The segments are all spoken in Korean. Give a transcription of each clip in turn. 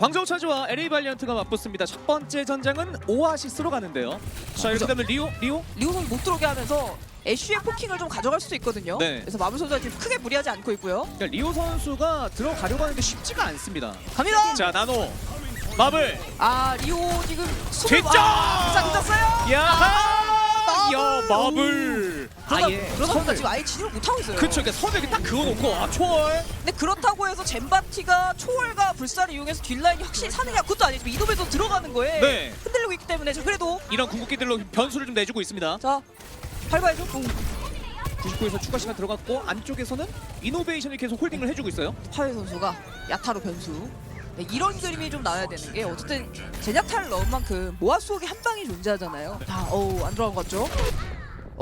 광저우 차지와 LA 발리언트가 맞붙습니다. 첫 번째 전장은 오아시스로 가는데요. 자 이렇게 되면 리오 리오 리오 선수 못 들어오게 하면서 애쉬의 포킹을 좀 가져갈 수도 있거든요. 네. 그래서 마블 선수가 지금 크게 무리하지 않고 있고요. 그러니까 리오 선수가 들어가려고 하는데 쉽지가 않습니다. 갑니다. 자 나노 마블 아 리오 지금 숨을 뒷점! 자 늦었어요. 야하 야 마블 그러다 아예 그러다 보니까 선을 지금 아예 진입을 못 하고 있어요. 그쵸 이렇게 선을 딱 그어놓고 아 초월 근데 그렇다고 해서 젠바티가 초월과 불사를 이용해서 뒷라인이 확실히 사느냐 그것도 아니죠. 이도에도 들어가는 거에 네. 흔들리고 있기 때문에 저 그래도 이런 궁극기들로 변수를 좀 내주고 있습니다. 자 밟아야죠. 응. 99에서 추가 시간 들어갔고 안쪽에서는 이노베이션이 계속 홀딩을 해주고 있어요. 파웨 선수가 야타로 변수. 네, 이런 그림이 좀 나와야 되는 게 어쨌든 제냐타를 넣은 만큼 모아 수옥이 한 방이 존재하잖아요. 자, 어우 안 들어간 것 같죠?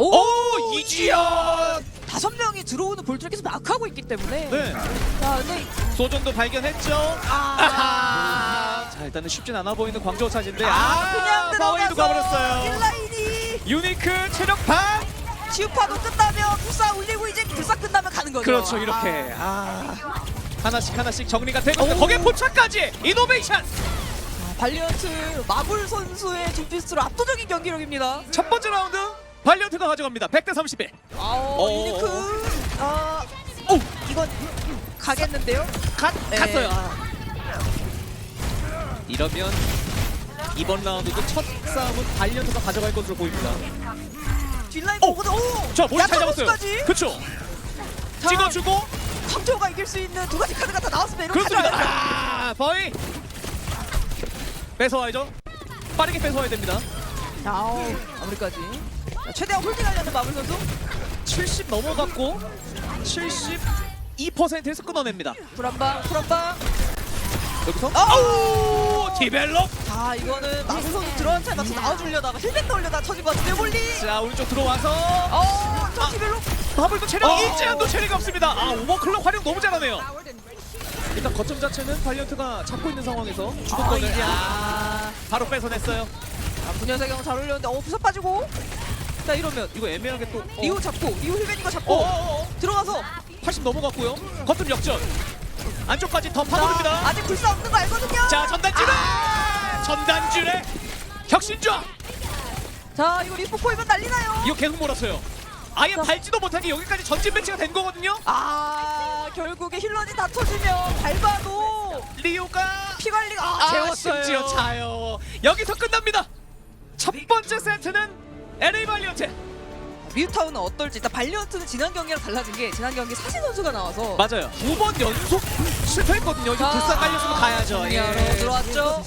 오, 오 이지연 다섯 명이 들어오는 볼트를 계속 마크하고 있기 때문에. 네 자, 근데 소전도 발견했죠. 아하. 자 일단은 쉽진 않아 보이는 광저우 차지인데 아, 그냥 파워에도 들어가서 가버렸어요. 딜라인이 유니크 체력 반. 지우파도 끝나면 불사 올리고 이제 불사 끝나면 가는 거죠. 그렇죠 이렇게 아 하나씩 하나씩 정리가 되고 오. 거기에 포착까지 이노베이션 아, 발리언트 마블 선수의 둠피스트로 압도적인 경기력입니다. 첫 번째 라운드 발리언트가 가져갑니다 100대 31 아오 오. 유니크 아 오 이건 가겠는데요? 가, 네. 갔어요 아. 이러면 이번 라운드도 첫 싸움은 발리언트가 가져갈 것으로 보입니다 뒷라인 오! 보고도 오! 자 머리 잘 잡았어요? 그쵸 자, 찍어주고 황조가 이길 수 있는 두 가지 카드가 다 나왔으면 이렇게 그렇습니다 가져가야죠. 아 버이 뺏어와야죠 빠르게 뺏어와야 됩니다 아우 마무리까지 자, 최대한 홀딩하려는 마블 선수. 70 넘어갔고 72%에서 끊어냅니다. 불한방 불한방. 여기서? 아우! 디벨롭? 자 이거는 마블 선수 들어간 차에 맞춰 나와주려다가 힐백 넣으려다가 터진 것 같은데 몰리 자 오른쪽 들어와서. 어, 저 디벨로 바블도 체력 어. 이제한도 체력이 없습니다. 아 오버클럭 활용 너무 잘하네요. 일단 거점 자체는 발리언트가 잡고 있는 상황에서 아, 주도권을 아, 아, 바로 뺏어냈어요. 아 분야사경 잘 올렸는데 어 부사 빠지고 자 이러면 이거 애매하게 또 어. 리오 잡고 리오 힐백 이거 어, 잡고 어, 어. 들어가서 80 넘어갔고요. 거점 역전. 안쪽까지 더 자, 파고듭니다. 아직 불사 없는 거 알거든요. 자 전단줄에 전단줄에 혁신좌 자 이거 리스포 포이면 난리나요? 이거 계속 몰았어요. 아예 자. 밟지도 못하게 여기까지 전진 배치가 된 거거든요. 아 결국에 힐러지 다 터지면 밟아도 리오가 피 관리가 아, 아, 재웠어요. 심지어 차요. 여기서 끝납니다. 첫 번째 세트는 LA 발리언트. 미우타운은 어떨지 일단 발리언트는 지난 경기랑 달라진 게 지난 경기 사신 선수가 나와서 맞아요. 두번 연속 실패했거든요. 이거 불사 깔렸으면 가야죠. 예. 로 들어왔죠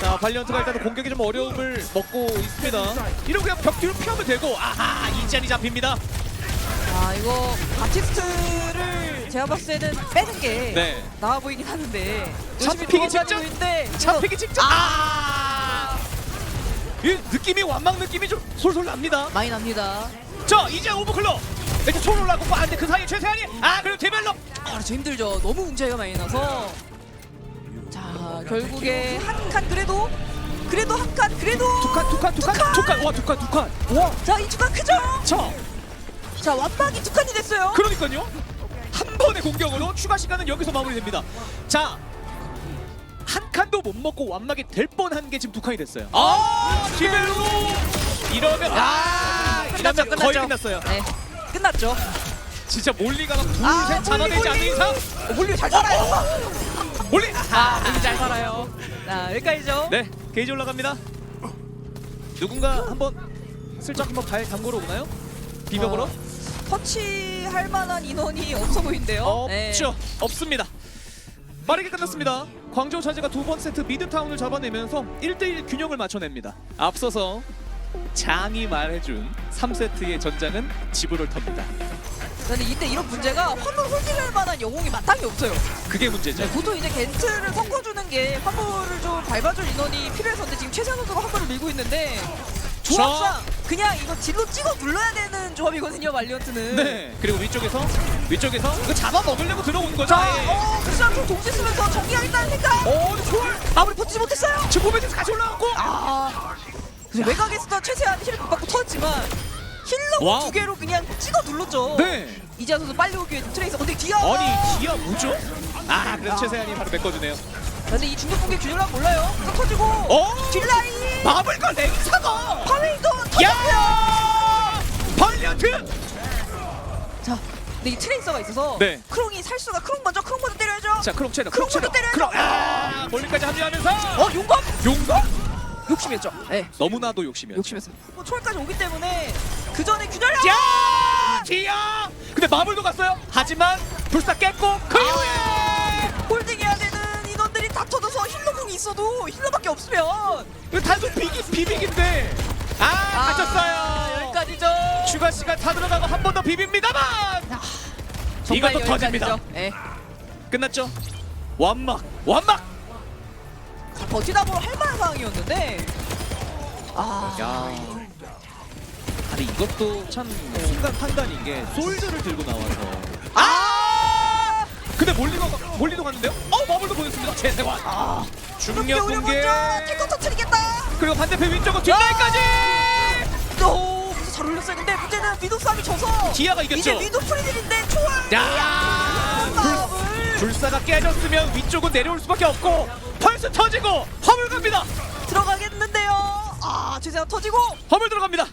자, 발리언트가 일단 공격에 좀 어려움을 먹고 있습니다. 이러고 그냥 벽 뒤로 피하면 되고, 아하, 이젠이 잡힙니다. 아 이거 아티스트를 제가 봤을 때는 빼는 게 네. 나아 보이긴 하는데 열심히 잡히기 도망다니고 직전? 있는데 이거- 잡히기 직전. 아! 이 느낌이 완막 느낌이 좀 솔솔 납니다. 많이 납니다 자, 이제 오버클럭. 일단 총 올라가고, 아, 근데 그 사이에 최세한이, 아, 그리고 디벨롭. 아 그렇죠 힘들죠 너무 문제가 많이 나서 자 결국에 한 칸 그래도 그래도 한 칸 그래도 두 칸, 두 칸, 두 칸, 두 칸, 와, 두 칸, 두 칸. 와, 자이 주간 크죠 자, 자 완박이 두 칸이 됐어요 그러니까요. 한 번의 공격으로 추가 시간은 여기서 마무리됩니다. 자, 한 칸도 못 먹고 완막이 될 뻔한 게 지금 두 칸이 됐어요. 아, 기벨로 이러면 아, 이러면 거의 끝났죠 끝났어요. 네 끝났죠 진짜 몰리가 막 둘, 아, 셋 잡아내지 않는. 이상 어, 몰리 잘 살아요 몰리. 아, 몰리 잘 살아요. 자 여기까지죠 네, 게이지 올라갑니다. 누군가 한번 슬쩍 한번 발 담그러 오나요? 비벽으로? 어, 터치할 만한 인원이 없어 보이는데요 네. 없죠. 없습니다. 빠르게 끝났습니다. 광저우 차지가 두 번 세트 미드타운을 잡아내면서 1대1 균형을 맞춰냅니다. 앞서서 장이 말해준 3세트의 전장은 지브롤 터입니다. 근데 이때 이런 문제가 화물 홀딩할 만한 영웅이 마땅히 없어요 그게 문제죠. 보통 이제 겐트를 섞어주는 게 화물을 좀 밟아줄 인원이 필요해서인데 지금 최세현 선수가 화물을 밀고 있는데 조합상 그냥 이거 딜로 찍어 눌러야 되는 조합이거든요 말리언트는 네. 그리고 위쪽에서 위쪽에서 이거 잡아 먹으려고 들어온 거죠. 자, 아예. 어, 그냥 좀 동시 쓰면서 정리하겠다는 생각 어, 초월. 마무리 버티지 못했어요 지금 보면 다시 올라갔고. 아 그래서 외곽에서 최세한 힐을 받고 터졌지만 힐러 와우. 두 개로 그냥 찍어 눌렀죠. 네. 이지아 선수 빨리 오기 위해 트레이서. 근데 디아. 아니 디아 뭐죠? 아 그래서 아. 최세한이 바로 메꿔주네요. 근데 이 중국 공격 균열란 몰라요. 또 터지고. 어? 딜라인. 마블과 랭사가. 파웨이도 터졌고요. 야! 벌려트. 자, 근데 이 트레이서가 있어서 네. 크롱이 살 수가 크롱 먼저 크롱 먼저 때려야죠. 자 크롱 체력, 크롱 체력. 먼저 때려야죠. 크롱. 아 멀리까지 합류하면서. 어 용감? 용감? 욕심했죠. 네. 너무나도 욕심이었죠. 욕심했습니다. 뭐 초월까지 오기 때문에 그 전에 균열이. 야! 디아! 근데 마블도 갔어요. 하지만 불사 깼고 그 이후에 홀딩해야 되는 인원들이 다 터져서 힐러공이 있어도 힐러밖에 없으면 이거 단순 비기 비빅인데 아, 갇혔어요. 추가 시간 다 들어가고 한 번 더 비빕니다만 정말 이것도 터집니다. 여기까지죠. 네. 끝났죠. 완막 완막. 자, 버티다 보면 할 만한 상황이었는데. 아. 야. 아니 이것도 참 순간 판단인 게 솔드를 들고 나와서 아! 근데 몰리도 몰리도 갔는데요? 어 마블도 보냈습니다. 최세환. 아 중력 공개 먼저 태권 터트리겠다. 그리고 반대편 위쪽으로 뒷라인까지 오, 무슨 잘 올렸어요. 근데 문제는 위도 싸움이 져서 디아가 이겼죠. 이제 위도 프리들인데 초월. 야 불사가 깨졌으면 위쪽은 내려올 수밖에 없고 펄스 터지고 허물 갑니다. 들어가겠는데요. 아, 최세가 터지고 허물 들어갑니다.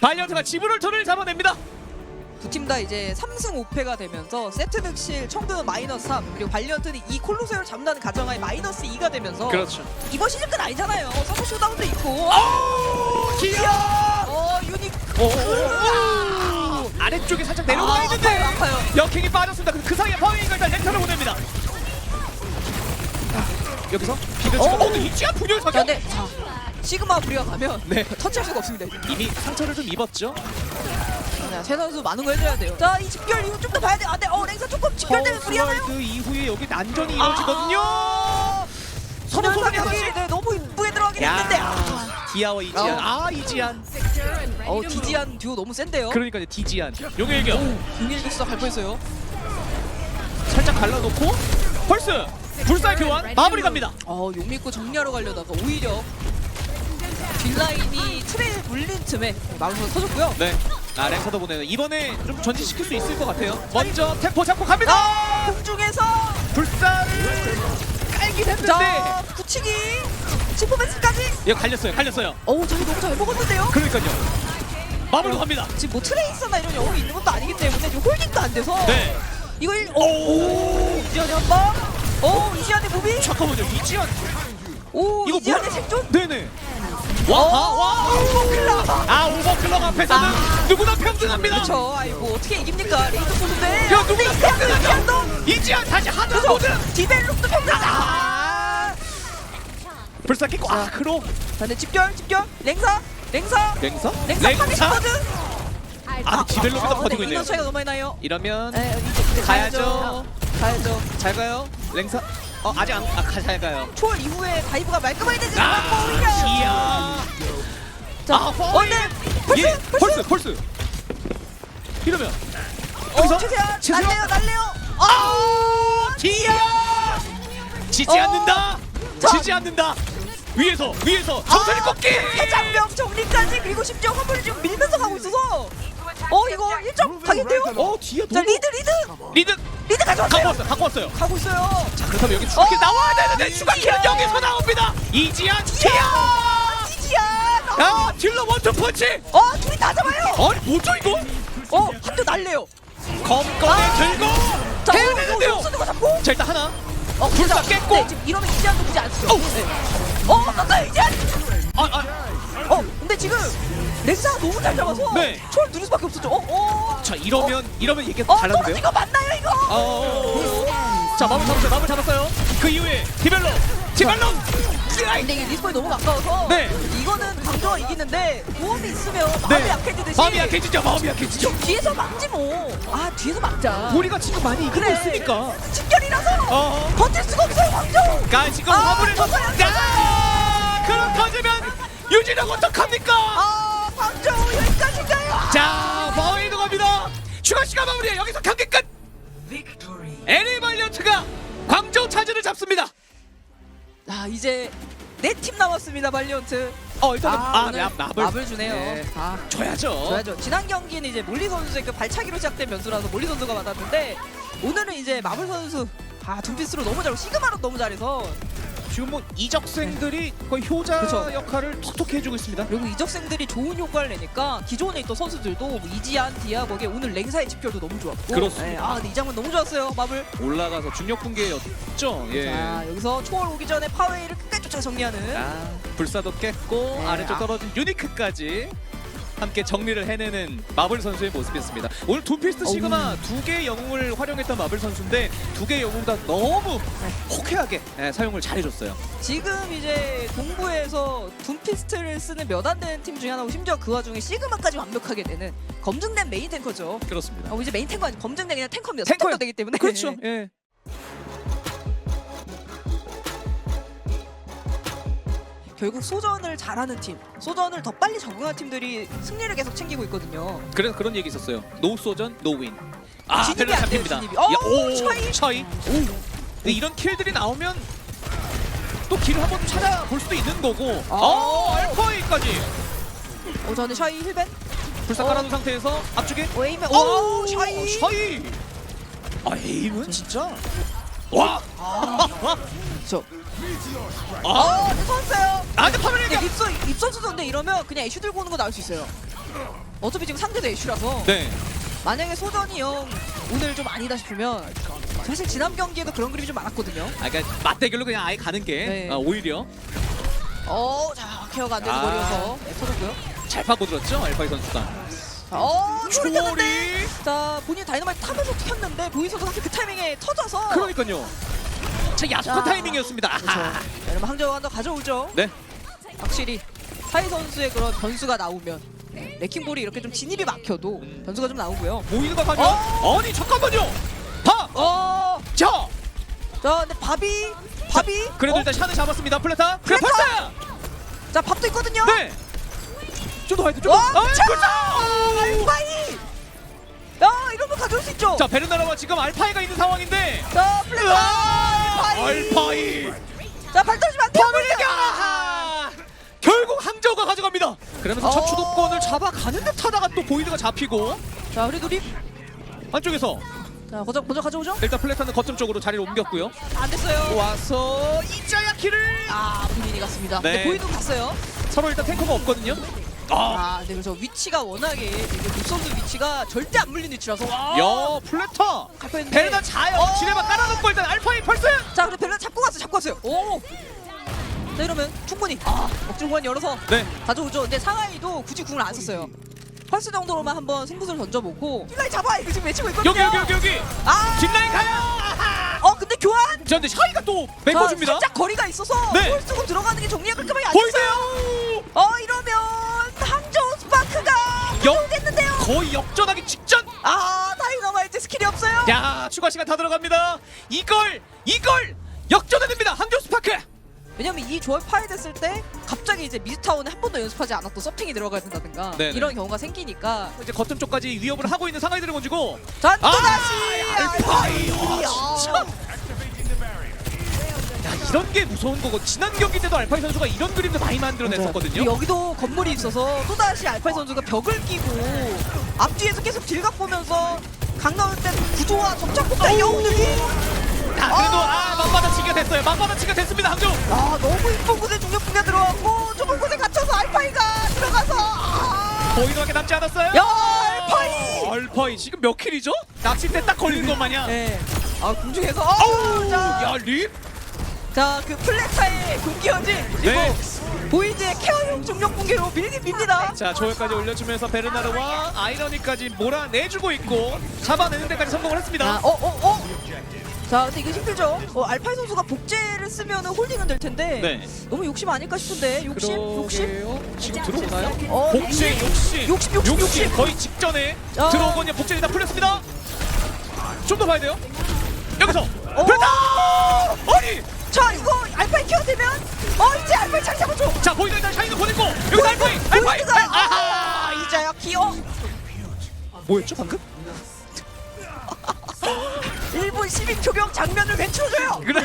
발리언트가 지브롤 터를 잡아냅니다. 두 팀 다 이제 3승 5패가 되면서 세트 득실 청도는 마이너스 3 그리고 발리언트는 이 콜로세오를 잡는다는 가정하에 마이너스 2가 되면서 그렇죠. 이번 시즌 끝 아니잖아요. 서브 쇼다운도 있고. 오 기아. 어, 유닉. 오 아래쪽에 살짝 내려가 아, 있는데 아파요, 아파요. 역행이 빠졌습니다. 그, 그 사이에 파웨이가 일단 렌터를 보냅니다. 여기서 비벼주고 어. 어, 근데 이지아 분열 자, 사격 근데 자, 시그마 불이가 가면 네. 터치할 수가 없습니다. 이미 상처를 좀 입었죠. 자, 최 선수 많은 거 해줘야 돼요. 자, 이 집결 이후 좀 더 봐야 돼. 아, 네, 어, 랭사 조금 집결 때문에 무리하나요? 그 이후에 여기 난전이 이루어지거든요. 아, 서로 소리가 사격이 네, 너무 이쁘게 들어가긴 했는데. 아, 야 디아와 이지안 아 이지안 어, 디디안 듀오 너무 센데요. 그러니까 이제 디지안 용일격 공일도 수가 갈 뻔했어요. 살짝 갈라놓고 펄스 불살 교환 마무리 갑니다. 어, 용 믿고 정리하러 가려다가 오히려 뒷라인이 틀에 물린 틈에 마음으로 터졌고요. 네. 아 랭서도 보내요. 이번에 좀 전진시킬 수 있을 것 같아요. 먼저 템포 잡고 갑니다. 아, 공중에서 불살을 깔긴 했는데 자, 붙이기. 시포맨스까지. 이거 갈렸어요. 갈렸어요. 어우, 자기 너무 잘 먹었는데요. 그러니까요. 마블도 갑니다. 지금 뭐 트레이서나 이런 영웅이 있는 것도 아니기 때문에 지금 홀딩도 안 돼서 네. 이거 일, 오, 오, 이지현이 한 방. 오, 이지현의 무비. 잠깐만요. 이지안 오, 이거 이지현의 뭐야? 생존. 네네. 와, 와, 와. 오버클럽. 아 오버클럭 앞에서는 아. 누구나 평등합니다. 그렇죠. 아이고 어떻게 이깁니까? 레이더 소수인데. 야 누구나 평등하죠. 평등. 이지안 다시 그죠? 모드. 디벨롭도 평등하다. 아. 불살 깼고 아 크로. 자, 근데 집결, 집결. 랭사, 랭사, 랭서? 랭사 파괴시거든. 아 디벨롭에서 버티고 있네요. 인원 차이가 너무 많이 나요. 이러면 네, 이제, 이제 가야죠. 가야죠. 잘 가요. 랭서. 어 아직 안, 아, 가- 잘 가요. 초월 이후에 다이브가 말끔하게 되지 아, 않았고 오히려. 이야. 자, 아. 펄스, 예, 펄스. 펄스, 펄스. 이러면 어, 여기서 최세한, 최세한. 날래요, 날래요. 아, 디야. 지지 어. 않는다. 자. 지지 않는다. 위에서 위에서 정선이 꺾기. 해장병 정리까지 그리고 심지어 화물을 지금 밀면서 가고 있어서 어 이거 1점 가겠대요? 어 뒤에 자 너무 리드 리드 리드 리드 갖고 가져왔어요 왔어요. 갖고 왔어요. 가고 있어요 자 그렇다면 여기 추가킬 어. 나와야 되는데 이지야. 추가킬은 여기서 나옵니다. 이지안 티야. 지지야 야 딜러 원투 펀치. 어 둘이 다 잡아요 아니 뭐죠 이거? 어 한 대 날래요 검거에 아. 들고 자 해야 어, 되는데요. 어, 잡고 자 일단 하나. 어 불사 진짜. 깼고. 네, 지금 이러면 이지한도 않죠 어우. 네. 어 떴다 이지한 아, 아. 어 근데 지금 렉사가 너무 잘 잡아서 네. 초월 누릴 수밖에 없었죠 어 어 자 이러면 이러면 이게 어. 떨어진 거 맞나요 이거 어. 자 마블 잡았어요. 마블 잡았어요. 그 이후에 디벨로 디벨로. 근데 이게 리스폰이 너무 가까워서 네. 이거는 강조가 이기는데 보험이 있으면 마음이 네. 약해지듯이 마음이 약해지죠. 마음이 약해지죠. 좀 뒤에서 막지 뭐아 뒤에서 막자 우리가 지금 많이 이기고 그래. 있으니까. 직결이라서 어. 버틸 수가 없어요 황정 가 지금 아, 화물에서 터져요, 야! 그럼 터지면 유진혁 어떡합니까? 아 황정 여기까지인가요 자 바웨이도 갑니다. 추가 시간 마무리 여기서 경기 끝. LA 발리언트가 광저우 차지를 잡습니다. 아 이제 네 팀 남았습니다 발리언트. 어 일단은 아, 오늘 야, 마블 마블 주네요. 네. 아, 줘야죠. 줘야죠. 지난 경기는 이제 몰리 선수의 그 발차기로 시작된 변수라서 몰리 선수가 받았는데 오늘은 이제 마블 선수 아 둠피스로 너무 잘하고 시그마로 너무 잘해서 지금 뭐 이적생들이 거의 효자 그쵸. 역할을 톡톡히 해주고 있습니다. 그리고 이적생들이 좋은 효과를 내니까 기존에 있던 선수들도 뭐 이지안, 디아버게 오늘 랭사의 집결도 너무 좋았고 그렇습니다. 네, 아 근데 이 장면 너무 좋았어요 마블 올라가서 중력 붕괴였죠. 예. 자 여기서 초월 오기 전에 파웨이를 끝까지 쫓아 정리하는 아, 불사도 깼고 네, 아래쪽 아. 떨어진 유니크까지 함께 정리를 해내는 마블 선수의 모습이었습니다. 오늘 둠피스트 어우. 시그마 두 개의 영웅을 활용했던 마블 선수인데 두 개의 영웅 다 너무 호쾌하게 예, 사용을 잘해줬어요. 지금 이제 동부에서 둠피스트를 쓰는 몇 안 되는 팀 중에 하나고 심지어 그 와중에 시그마까지 완벽하게 되는 검증된 메인 탱커죠 그렇습니다. 어, 이제 메인 탱커 아니고 검증된 그냥 탱커입니다 탱커요. 탱커 되기 때문에 그렇죠. 예. 결국 소전을 잘하는 팀 소전을 더 빨리 적응한 팀들이 승리를 계속 챙기고 있거든요 그래서 그런 얘기 있었어요. 노 소전 노 윈. 아, 진입이 벨로 안 돼요, 잡힙니다. 진입이. 어, 야, 오, 차이. 차이. 근데 이런 킬들이 나오면 또 길을 한번 찾아볼 수도 있는 거고. 아. 어, 알파이까지. 어 저는 샤이 힐벤 불사 어. 깔아둔 상태에서 앞쪽에 오 에이면 오, 오 샤이 샤이. 아, 에임은 진짜. 와. 저 아, 어, 무서웠어요. 나한테 파면 근데 얘기야. 입선 입선 수던데 이러면 그냥 애쉬 들고 오는 거 나올 수 있어요. 어차피 지금 상대도 애쉬라서 네. 만약에 소전이 형 오늘 좀 아니다 싶으면 사실 지난 경기에도 그런 그림이 좀 많았거든요. 아, 그러니까 맞대결로 그냥 아예 가는 게 네. 아, 오히려 어, 자 케어가 안 되는 아. 거리여서 네, 터졌고요. 잘 파고 들었죠 알파이 선수가. 자, 어, 소리 쳤는데. 자, 본인 다이너마이트 타면서 튀었는데 보이서도 사실 그 타이밍에 터져서. 그러니까요. 자. 타이밍이었습니다. 그렇죠. 여러분 항저우 한더 가져오죠. 네. 확실히 사이 선수의 그런 변수가 나오면 레킹볼이 이렇게 좀 진입이 막혀도 음. 변수가 좀 나오고요. 모이는 거 가면 어? 아니 잠깐만요. 봐. 어, 자. 자, 근데 밥이 밥이 그래도 어? 일단 샤는 잡았습니다. 플레타. 그래 플레타! 자, 밥도 있거든요. 네. 좀더 돼. 좀. 와, 더. 아, 자! 그렇죠. 알파이. 야, 이러면 가져올 수 있죠. 자 베르나라와 지금 알파이가 있는 상황인데. 자, 플레타. 알파이. 자, 발 떨어지면 안 돼요. 파멸리가. 아하. 결국 항저우가 가져갑니다. 그러면서 첫 어. 주도권을 잡아가는 듯 하다가 또 보이드가 잡히고 자, 우리 누리. 안쪽에서 자, 먼저 먼저 가져오죠. 일단 플레타는 거점 쪽으로 자리를 옮겼고요. 안 됐어요. 와서 이자야 키를 아, 본인이 갔습니다. 네. 근데 보이도 갔어요. 서로 일단 탱커가 없거든요. 아, 아, 네, 그래서 위치가 워낙에 이게 룩선수 위치가 절대 안 물린 위치라서. 와. 야. 갈뻔했는데. 베르나 자요. 어. 지뢰만 깔아놓고 일단 알파이 펄스. 자, 근데 베르나 잡고 갔어, 잡고 갔어요. 오. 자, 이러면 충분히 아, 억지로 공간 열어서 네. 가져오죠. 근데 상하이도 굳이 궁을 안 썼어요. 펄스 정도로만 한번 승부수를 던져보고 힐라이 잡아 이거 지금 외치고 있거든요. 여기 여기 여기 여기. 아, 뒷라인 가요. 어 근데 교환. 자 근데 샤이가 또 자, 메꿔줍니다. 살짝 거리가 있어서 네. 볼 쓰고 들어가는 게 정리가 깔끔하게 안 됐어요. 보이세요? 어 이 역- 활용됐는데요. 거의 역전하기 직전. 아 다이너마이트 스킬이 없어요. 야 추가 시간 다 들어갑니다. 이걸 이걸 역전해냅니다. 한조 스파크. 왜냐면 이 조합 파괴됐을 때 갑자기 이제 미드타운에 한 번도 연습하지 않았던 서핑이 들어가야 된다든가 네네. 이런 경우가 생기니까 이제 거점 쪽까지 위협을 하고 있는 상하이 드래곤즈고. 자또 아, 다시 알파이. 알파이. 아, 진짜. 야 이런 게 무서운 거고 지난 경기 때도 알파이 선수가 이런 그림도 많이 만들어냈었거든요. 여기도 건물이 있어서 또 다시 알파이 선수가 벽을 끼고 앞뒤에서 계속 딜각 보면서 강 나올 때 구조와 점착폭탄 영웅들이 자 그래도 아 만받아치기가 됐어요. 만받아치기가 됐습니다 항조. 아 너무 이쁜 곳에 중력풍가 들어갔고 좁은 곳에 갇혀서 알파이가 들어가서 아, 보이드밖에 남지 않았어요. 야 알파이 알파이 지금 몇 킬이죠? 낚싯대 딱 걸리는 것 마냥. 네. 아 궁중에서 아우, 어, 자, 야 립. 자, 그 플레타의 공기어진 그리고 네. 보이즈의 케어용 중력 공기로 밀긴 밉니다. 자 조회까지 올려주면서 베르나르와 아이러니까지 몰아내주고 있고 잡아내는 데까지 성공을 했습니다. 아, 어, 어, 어. 자, 근데 이게 힘들죠. 어, 알파이 선수가 복제를 쓰면 홀딩은 될 텐데 네. 너무 욕심 아닐까 싶은데 욕심, 욕심. 그러게요. 지금 들어오나요? 어, 복제 욕심. 욕심, 욕심, 욕심. 거의 직전에 어. 들어오거든요. 복제이 다 풀렸습니다. 좀 더 봐야 돼요. 여기서 어. 베르나! 아니! 자, 이거 알파이 되면 어 이제 알파이 자리 잡아줘. 자 보이드 일단 샤이는 보냈고 여기 알파이! 알파이! 보이즈가 아하! 아, 이자야 키어. 뭐였죠 방금? 1분 12초경 장면을 외쳐줘요. 그래.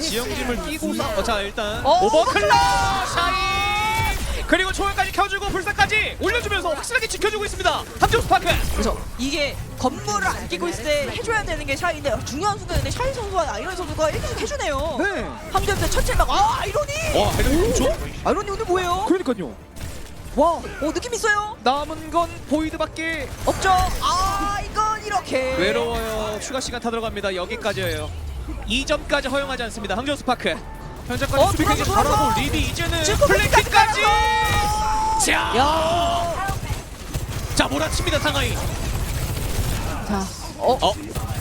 지형짐을 끼고서 어, 자 일단 어, 오버클럭 샤이 그리고 초월까지 켜주고 불사까지 올려주면서 확실하게 지켜주고 있습니다 함정 스파크 그래서 이게 건물을 안 끼고 있을 때 해줘야 되는 게 샤이인데 중요한 순간인데 샤이 선수와 아이론 선수가 이렇게 해주네요. 네. 함정대 첫째 막 아 아이론이 와 좋죠? 아이론이 오늘 뭐예요? 그러니까요 와, 오 느낌 있어요? 남은 건 보이드밖에 없죠? 아 이건 이렇게 외로워요 추가 시간 타 들어갑니다 여기까지예요 2점까지 허용하지 않습니다 함정 스파크 현재까지 어, 돌아서, 돌아서. 잘하고 리드 이제는 플래킥까지 자, 야, 자 몰아칩니다 상하이 자, 어, 어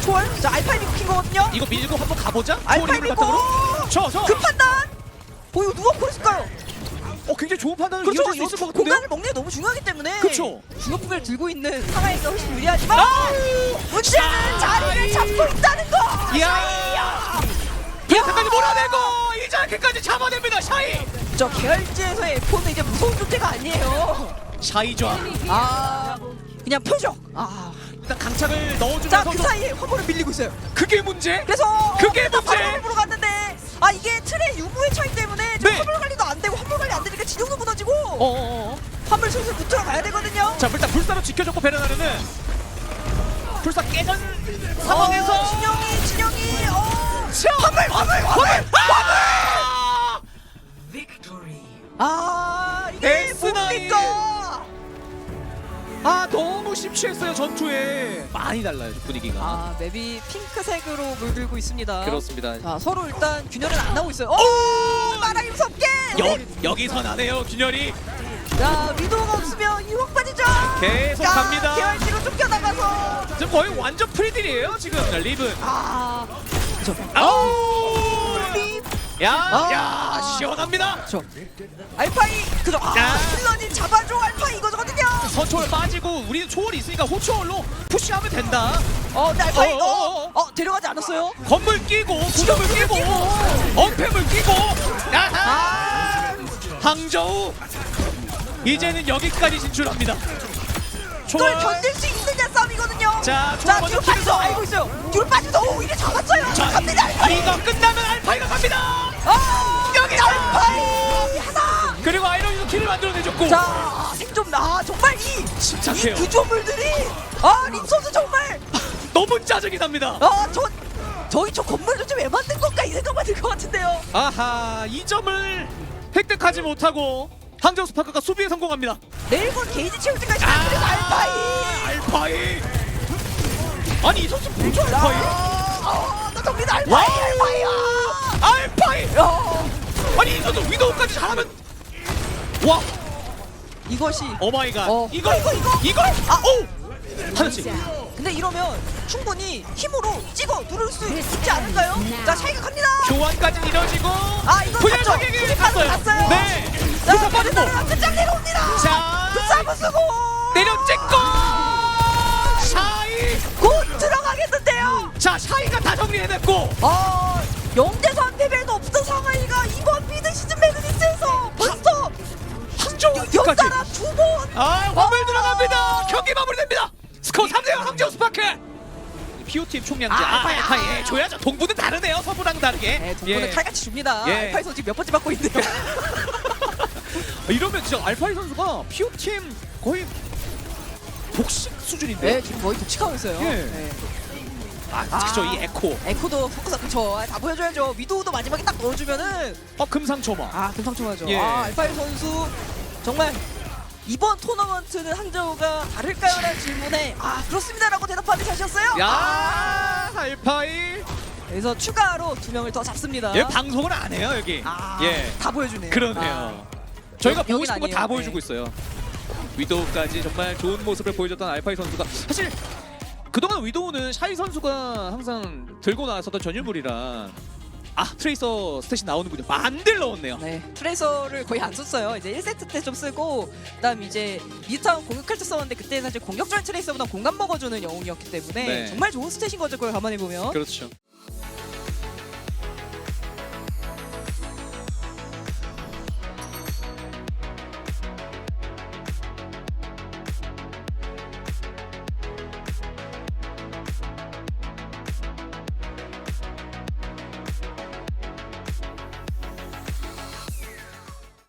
초월, 자 알파이 미킨 거거든요. 이거 밀고 한번 가보자 알파이 초월임을 미고 바탕으로 저저 그 판단. 어 이거 누가 고랬을까요? 어 굉장히 좋은 판단을 그렇죠. 이어질 수 있을 것 같은데요? 공간을 먹는 게 너무 중요하기 때문에. 그쵸. 중력풍을 들고 있는 상하이가 훨씬 유리하지만! 문제는 자리를 잡고 있다는 거. 이야! 비아타까지 몰아내고 이 자켓까지 잡아냅니다 샤이! 저 계열지에서의 F4는 이제 무서운 존재가 아니에요. 샤이좌 아, 그냥 표적. 아, 일단 강착을 자 넣어주면서 그 사이에 화물을 밀리고 있어요. 그게 문제? 그래서 그게 일단 문제! 보러 갔는데 아 이게 틀의 유무의 차이 때문에 지금 네. 화물 관리도 안 되고 화물 관리 안 되니까 진영도 무너지고 어어어 화물 슬슬 붙들어 가야 되거든요. 자 일단 불사로 지켜줬고 베르나르는 불사 깨전 상황에서 어, 진영이 진영이 어 자, 화물 화물 화물 화물! 아 이게 S9. 뭡니까? 아 너무 심취했어요 전투에 많이 달라요 분위기가 아 맵이 핑크색으로 물들고 있습니다. 그렇습니다 자 서로 일단 균열은 안 나고 있어요. 오 말하기 무섭게. 여, 여기서 나네요 균열이 자 위도가 없으면 유혹 빠지죠. 계속 자, 갑니다. 계열지로 쫓겨나가서 지금 거의 완전 프리딜이에요 지금 립은 아 아우 립. 야, 아. 야 시원합니다 저 알파이 그죠 아 야. 힐러님 잡아줘 알파이 이거거든요. 선초월 빠지고 우리는 초월이 있으니까 호초월로 푸시하면 된다 어 근데 알파이 어, 어, 어, 어, 어 데려가지 않았어요. 건물 끼고 구점을 끼고 언팸을 끼고 야하 아 항저우 이제는 여기까지 진출합니다 그걸 초월 견딜 수 있느냐 싸움이거든요. 자, 자 뒤로. 튀면서. 알고 있어요. 뒤로 빠지면서 오 이게 잡았어요. 자, 갑니다. 이거 끝나면 알파이가 갑니다 아 여기다! 알파이 하나. 그리고 아이론이도 킬을 만들어내줬고 자 생존 아 정말 이 침착해요. 이 구조물들이 아 린소스 정말 너무 짜증이 납니다 아저 저희 저 건물 도대체 왜 만든 건가 이 생각만 들 것 같은데요. 아하 이 점을 획득하지 못하고 항저우 스파크가 수비에 성공합니다 내일건 게이지 채울 때까지 안 그래도 알파이. 알파이 아니 이 선수 뭐죠 알파이 아, 나 정말 알파이 와우! 알파이야. 알파이 야, 아니 이 선수 위도우까지 잘하면 와 이것이 오마이갓 어. 이걸 이거, 이거. 이걸 아. 오 하나씩 근데 이러면 충분히 힘으로 찍어 누를 수 있지 않을까요? 자 샤이가 갑니다. 교환까지 이뤄지고 아 이거 분열? 사격이 분열 갔어요 갔어요. 네 자 빠지고 는 끝장 내려옵니다. 자 부싸고 쓰고. 내려 찍고 샤이. 곧 들어가겠는데요. 자 샤이가 다 정리해냈고. 아 영대산 패배도 없던 상하이가 이번 미드 시즌 매그니스에서 벌써 항저우까지. 연달아 두 번. 아 화물 들어갑니다. 경기 마무리됩니다. 스코어 3대 0 항저우 스파크. POTM 총량제 아, 아, 알파 예, 줘야죠. 동부는 다르네요. 서부랑 다르게. 네, 동분은 예. 칼같이 줍니다. 예. 알파이 선수 몇 번째 받고 있는데요. 아, 이러면 진짜 알파이 선수가 POTM 거의 복식 수준인데 네, 지금 거의 독식하고 있어요. 예. 네. 아, 아. 그쵸 이 에코 에코도 포커스 그쵸. 아, 다 보여줘야죠. 위도우도 마지막에 딱 넣어주면은 어 금상첨화 아 금상첨화죠. 예. 아 알파이 선수 정말 이번 토너먼트는 항저우가 다를까요 라는 질문에 아 그렇습니다라고 대답하는 샷이었어요. 야 알파이 그래서 추가로 두 명을 더 잡습니다. 얘 방송을 안 해요 여기 아, 예 다 보여주네요. 그러네요 저희가 보고 싶은 거 다 아니에요. 보여주고 네. 있어요 위도우까지 정말 좋은 모습을 보여줬던 알파이 선수가 사실 그동안 위도우는 샤이 선수가 항상 들고 나왔었던 전유물이라 아 트레이서 스탯이 나오는군요 만들 넣었네요 네, 트레이서를 거의 안 썼어요. 이제 1세트 때 좀 쓰고 그다음 이제 미드타운 공격할 때 썼는데 그때는 사실 공격적인 트레이서보다 공간 먹어주는 영웅이었기 때문에 네. 정말 좋은 스탯인 거죠. 그걸 가만히 보면. 그렇죠